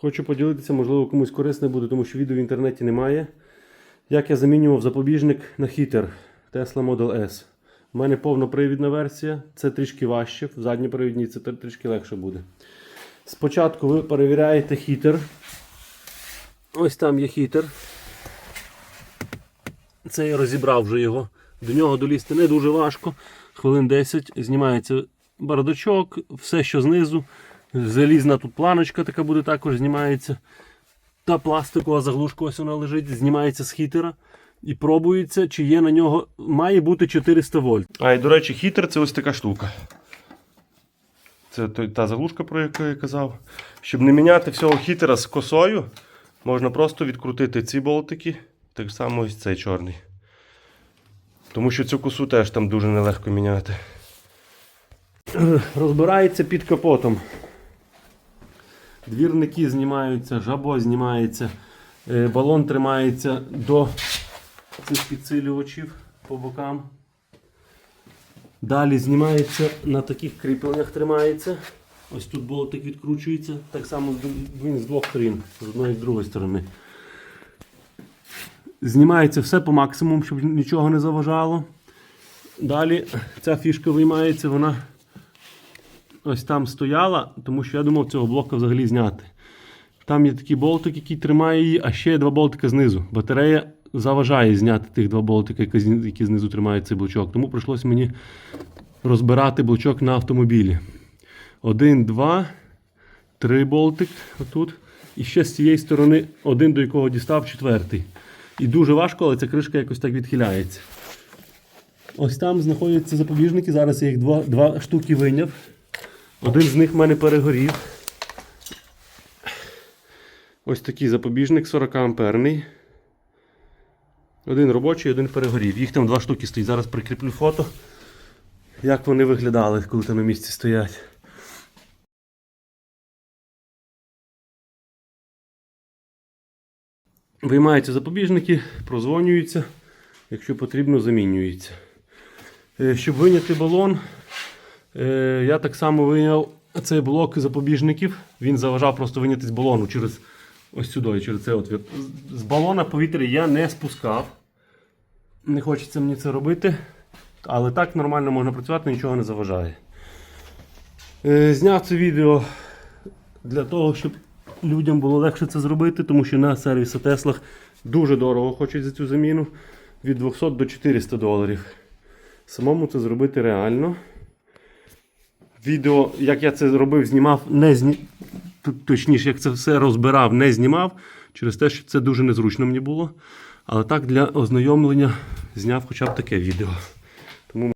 Хочу поділитися, можливо, комусь корисне буде, тому що відео в інтернеті немає. Як я замінював запобіжник на хітер Tesla Model S. У мене повнопривідна версія, це трішки важче, в задньопривідній це трішки легше буде. Спочатку ви перевіряєте хітер. Ось там є хітер. Це я розібрав вже його. До нього долізти не дуже важко. Хвилин 10 знімається бардачок, все, що знизу. Залізна тут планочка така буде також знімається. Та пластикова заглушка ось вона лежить, знімається з хітера і пробується, чи є на нього. Має бути 400 вольт. А і до речі, хітер це ось така штука. Це той- та заглушка, про яку я казав. Щоб не міняти всього хітера з косою, можна просто відкрутити ці болтики, так само ось цей чорний. Тому що цю косу теж там дуже нелегко міняти. Розбирається під капотом. Двірники знімаються, жабо знімається, е, балон тримається до цих підсилювачів по бокам. Далі знімається на таких кріпленнях тримається. Ось тут болтик відкручується. Так само він з двох сторін, з одної і з другої сторони. Знімається все по максимуму, щоб нічого не заважало. Далі ця фішка виймається, вона ось там стояла, тому що я думав цього блока взагалі зняти. Там є такий болтик, який тримає її, а ще є два болтика знизу. Батарея заважає зняти тих два болтика, які знизу тримають цей блочок. Тому прийшлося мені розбирати блочок на автомобілі. Один, два, три болтик отут. І ще з цієї сторони один, до якого дістав, четвертий. І дуже важко, але ця кришка якось так відхиляється. Ось там знаходяться запобіжники. Зараз я їх два, два штуки вийняв. Один з них в мене перегорів. Ось такий запобіжник 40 амперний. Один робочий, один перегорів. Їх там два штуки стоїть. Зараз прикріплю фото, як вони виглядали, коли там на місці стоять. Виймаються запобіжники, прозвонюються, якщо потрібно, замінюються. Е, Щоб виняти балон, я так само виняв цей блок запобіжників. Він заважав просто виняти з балону через ось сюди, через цей отвір. З- балона повітря я не спускав. Не хочеться мені це робити. Але так нормально можна працювати, нічого не заважає. Е, Зняв це відео для того, щоб людям було легше це зробити, тому що на сервісі Теслах дуже дорого хочуть за цю заміну від 200 до 400 доларів. Самому це зробити реально. Відео, як я це зробив, знімав, не зні... точніше, як це все розбирав, не знімав, через те, що це дуже незручно мені було. Але так для ознайомлення зняв хоча б таке відео.